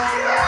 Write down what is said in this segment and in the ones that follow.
Yeah.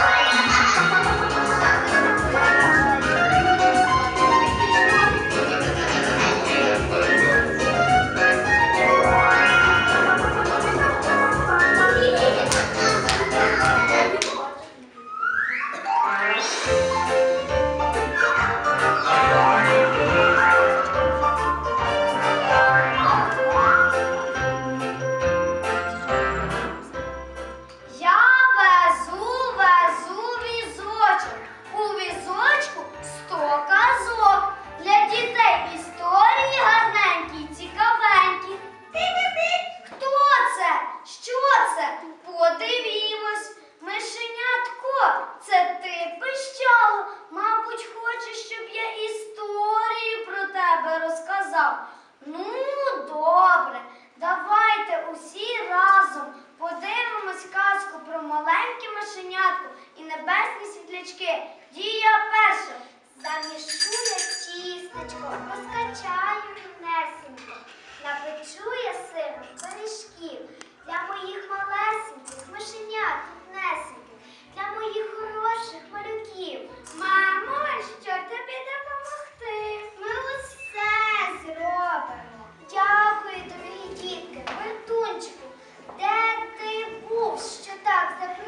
маленькі мишенятку і небесні світлячки. Дія перша. Замішу я тістечко, поскачаю рівнесенько, напечу я сиром пиріжків для моїх малесеньких мишенят внесеньких, для моїх хороших малюків. Мамо, що тобі допомогти? Ми усе зробимо. Дякую, дорогі дітки, вертунчику, де ти був, що так запитав?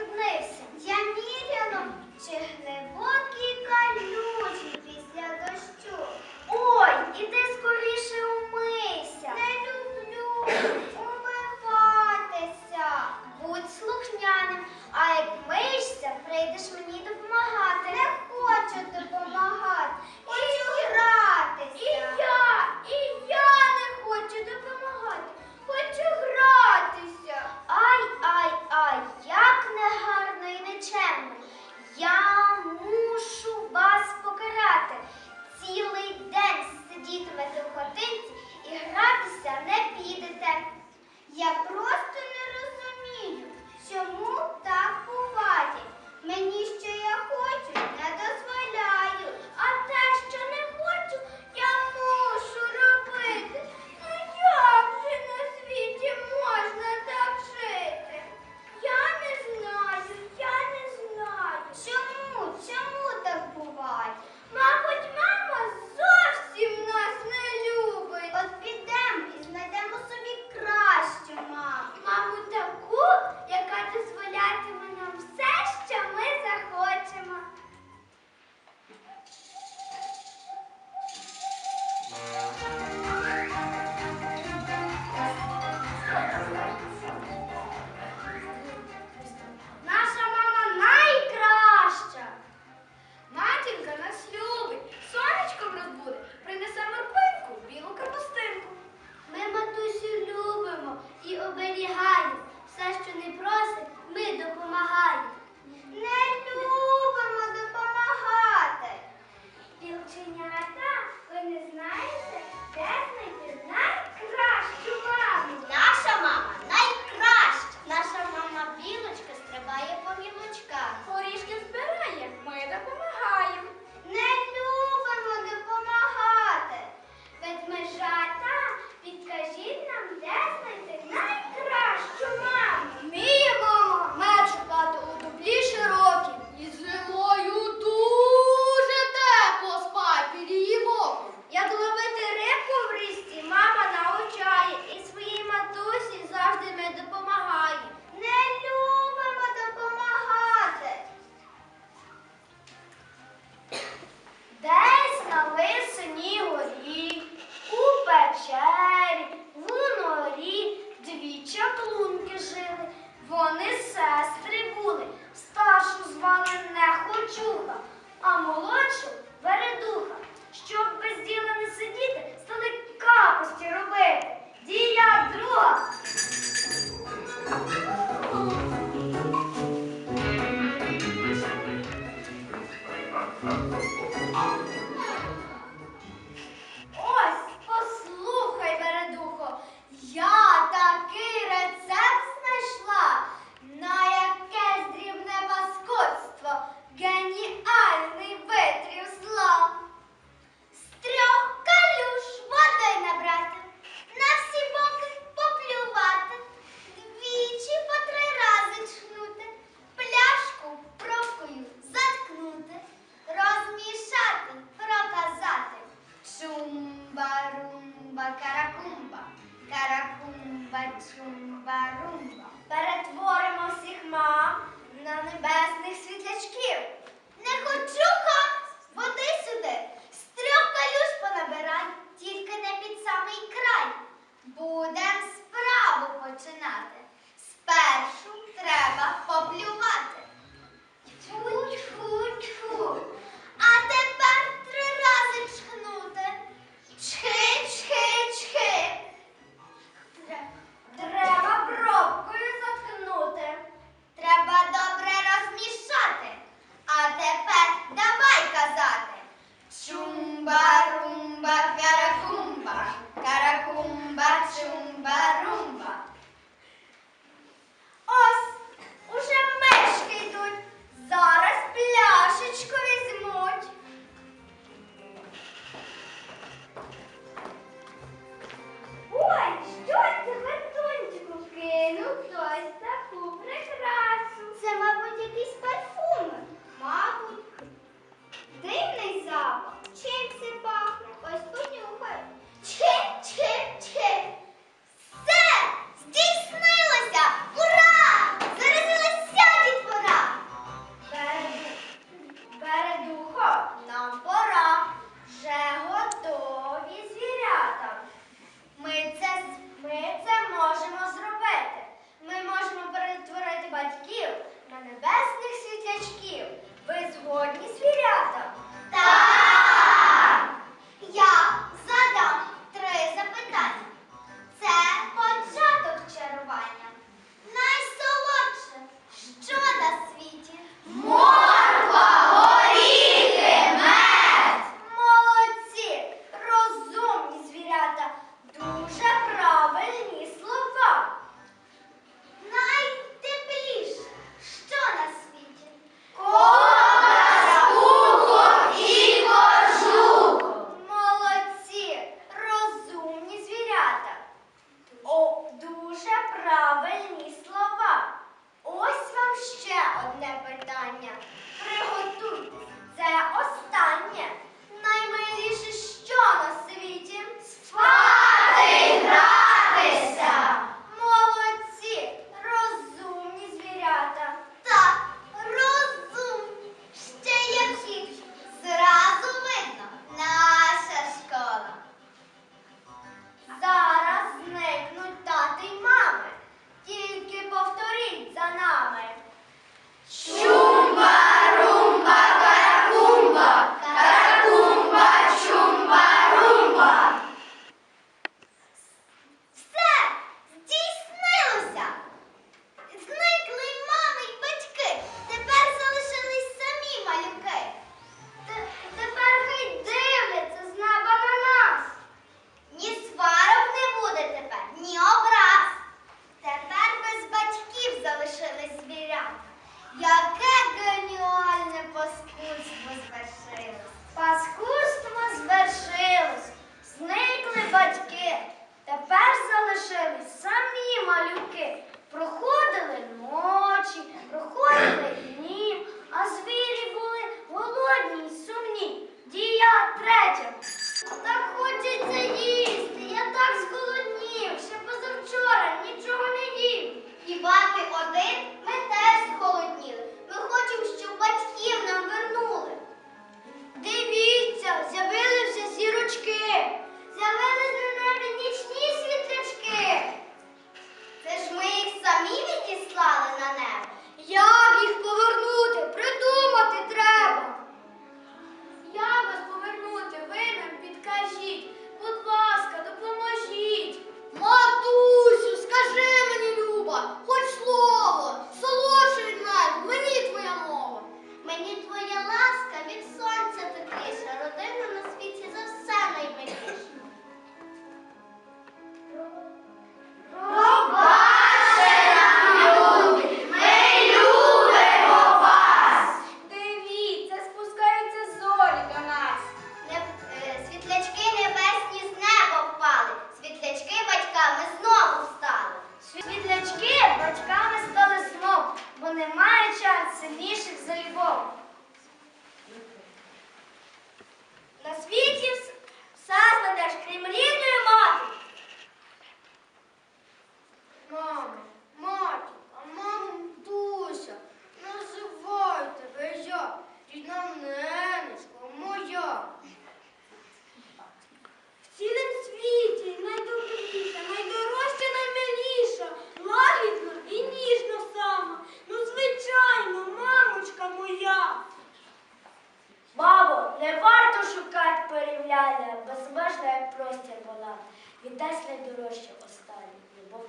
Найдорожче останнє, любов